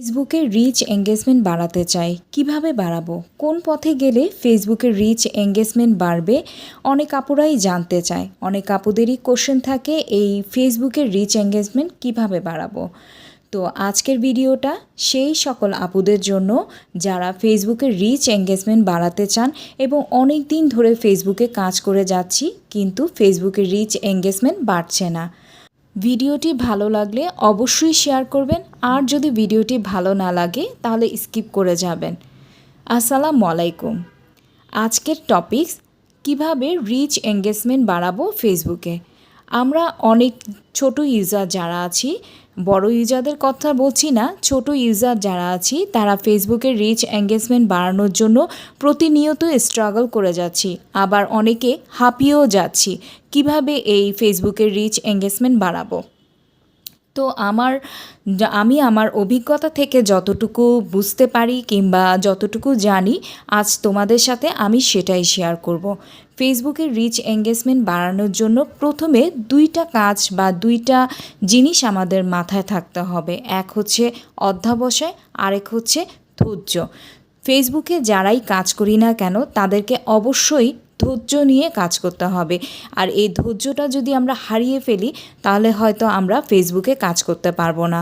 ফেসবুকে reach engagement বাড়াতে চাই। কীভাবে বাড়াবো? কোন পথে গেলে ফেসবুকে রিচ এঙ্গেজমেন্ট বাড়বে? অনেক আপুরাই জানতে চায়। অনেক আপুদেরই কোশ্চেন থাকে, এই ফেসবুকের রিচ এঙ্গেজমেন্ট কীভাবে বাড়াবো? তো আজকের ভিডিওটা সেই সকল আপুদের জন্য যারা ফেসবুকে রিচ এঙ্গেজমেন্ট বাড়াতে চান এবং অনেক দিন ধরে ফেসবুকে কাজ করে যাচ্ছি, কিন্তু ফেসবুকে রিচ এঙ্গেজমেন্ট বাড়ছে না। ভিডিওটি ভালো লাগলে অবশ্যই শেয়ার করবেন, আর যদি ভিডিওটি ভালো না লাগে, তাহলে স্কিপ করে যাবেন। আসসালামু আলাইকুম। আজকের টপিকস, কীভাবে রিচ এঙ্গেজমেন্ট বাড়াবো ফেসবুকে। আমরা অনেক ছোট ইউজার যারা আছি বড় ইউজারদের কথা বলছি না, ছোট ইউজার যারা আছি, তারা ফেসবুকের রিচ এঙ্গেজমেন্ট বাড়ানোর জন্য প্রতিনিয়ত স্ট্রাগল করে যাচ্ছি। আবার অনেকে হাঁপিয়েও যাচ্ছি। কীভাবে এই ফেসবুকের রিচ এঙ্গেজমেন্ট বাড়াবো? তো আমার আমি আমার অভিজ্ঞতা থেকে যতটুকু বুঝতে পারি কিংবা যতটুকু জানি, আজ তোমাদের সাথে আমি সেটাই শেয়ার করব। ফেসবুকের রিচ এঙ্গেজমেন্ট বাড়ানোর জন্য প্রথমে দুইটা কাজ বা দুইটা জিনিস আমাদের মাথায় থাকতে হবে। এক হচ্ছে অধ্যাবসায়, আরেক হচ্ছে ধৈর্য। ফেসবুকে যারাই কাজ করি না কেন, তাদেরকে অবশ্যই ধৈর্য নিয়ে কাজ করতে হবে। আর এই ধৈর্যটা যদি আমরা হারিয়ে ফেলি, তাহলে হয়তো আমরা ফেসবুকে কাজ করতে পারব না।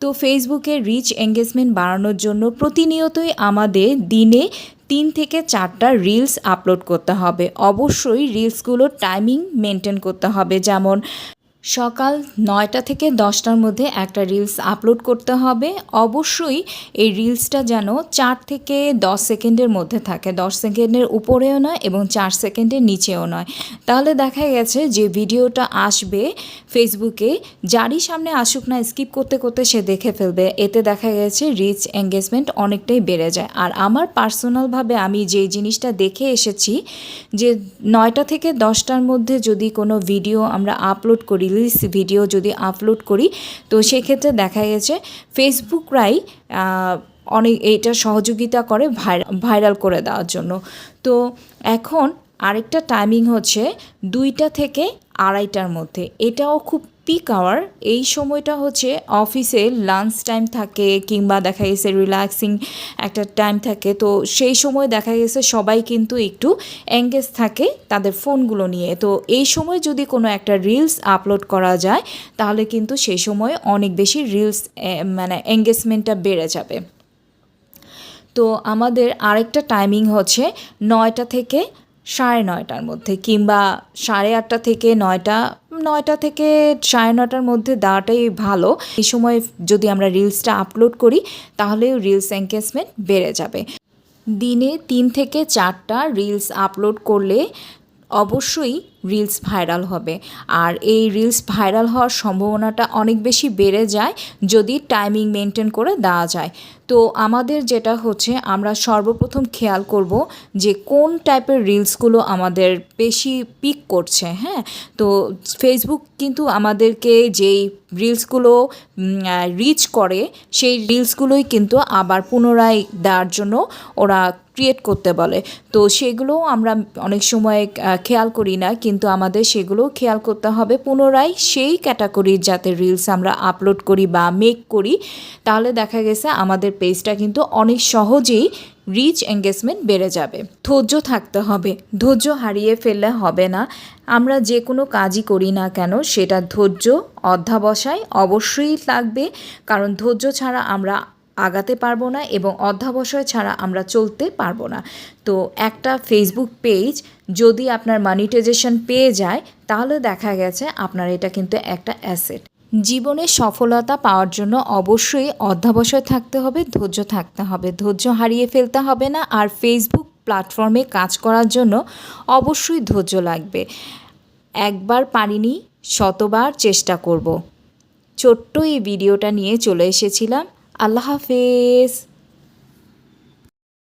তো ফেসবুকে রিচ এঙ্গেজমেন্ট বাড়ানোর জন্য প্রতিনিয়তই আমাদের দিনে তিন থেকে চারটা রিলস আপলোড করতে হবে। অবশ্যই রিলসগুলোর টাইমিং মেনটেন করতে হবে। যেমন সকাল নয়টা থেকে দশটার মধ্যে একটা রিলস আপলোড করতে হবে। অবশ্যই এই রিলসটা যেন চার থেকে দশ সেকেন্ডের মধ্যে থাকে। দশ সেকেন্ডের উপরেও নয় এবং চার সেকেন্ডের নিচেও নয়। তাহলে দেখা গেছে যে ভিডিওটা আসবে ফেসবুকে যারই সামনে আসুক না স্কিপ করতে করতে সে দেখে ফেলবে। এতে দেখা গেছে রিচ এঙ্গেজমেন্ট অনেকটাই বেড়ে যায়। আর আমার পার্সোনালভাবে আমি যে জিনিসটা দেখে এসেছি, যে নয়টা থেকে দশটার মধ্যে যদি কোনো ভিডিও আমরা আপলোড করি রিলস ভিডিও যদি আপলোড করি, তো সেক্ষেত্রে দেখা গেছে ফেসবুকরাই অনেক এটা সহযোগিতা করে ভাইরাল করে দেওয়ার জন্য। তো এখন আরেকটা টাইমিং হচ্ছে দুইটা থেকে আড়াইটার মধ্যে। এটাও খুব পিক আওয়ার এই সময়টা হচ্ছে অফিসে লাঞ্চ টাইম থাকে কিংবা দেখা গেছে রিল্যাক্সিং একটা টাইম থাকে। তো সেই সময় দেখা গেছে সবাই কিন্তু একটু এঙ্গেজ থাকে তাদের ফোনগুলো নিয়ে। তো এই সময় যদি কোনো একটা রিলস আপলোড করা যায়, তাহলে কিন্তু সেই সময় অনেক বেশি রিলস মানে এঙ্গেজমেন্টটা বেড়ে যাবে। তো আমাদের আরেকটা টাইমিং হচ্ছে নয়টা থেকে সাড়ে নয়টার মধ্যে কিংবা সাড়ে আটটা থেকে নয়টা নয়টা থেকে সাড়ে নটার মধ্যে দেওয়াটাই ভালো। এই সময় যদি আমরা রিলসটা আপলোড করি তাহলে রিলস এঙ্গেজমেন্ট বেড়ে যাবে। দিনে তিন থেকে চারটা রিলস আপলোড করলে অবশ্যই রিলস ভাইরাল হবে। আর এই রিলস ভাইরাল হওয়ার সম্ভাবনাটা অনেক বেশি বেড়ে যায় যদি টাইমিং মেনটেন করে দেওয়া যায়। তো আমাদের যেটা হচ্ছে, আমরা সর্বপ্রথম খেয়াল করব যে কোন টাইপের রিলসগুলো আমাদের বেশি পিক করছে হ্যাঁ? তো ফেসবুক কিন্তু আমাদেরকে যেই রিলসগুলো রিচ করে, সেই রিলসগুলোই কিন্তু আবার পুনরায় দেওয়ার জন্য ওরা ক্রিয়েট করতে বলে। তো সেগুলোও আমরা অনেক সময় খেয়াল করি না কিন্তু আমাদের সেগুলো খেয়াল করতে হবে। পুনরায় সেই ক্যাটাগরির যাতে রিলস আমরা আপলোড করি বা মেক করি, তাহলে দেখা গেছে আমাদের পেজটা কিন্তু অনেক সহজেই রিচ এঙ্গেজমেন্ট বেড়ে যাবে। ধৈর্য থাকতে হবে। ধৈর্য হারিয়ে ফেললে হবে না। আমরা যে কোনো কাজই করি না কেন, সেটা ধৈর্য অধ্যাবসায় অবশ্যই লাগবে। কারণ ধৈর্য ছাড়া আমরা আগাতে পারব না এবং অধ্যাবসায় ছাড়া আমরা চলতে পারব না। তো একটা ফেসবুক পেজ যদি আপনার মানিটাইজেশন পেয়ে যায়, তাহলে দেখা গেছে আপনার এটা কিন্তু একটা অ্যাসেট জীবনে সফলতা পাওয়ার জন্য অবশ্যই অধ্যাবসায় থাকতে হবে, ধৈর্য থাকতে হবে। ধৈর্য হারিয়ে ফেলতে হবে না আর ফেসবুক প্ল্যাটফর্মে কাজ করার জন্য অবশ্যই ধৈর্য লাগবে। একবার পারিনি, শতবার চেষ্টা করব। ছোট্ট এই ভিডিওটা নিয়ে চলে এসেছিলাম। আল্লাহ হাফেজ।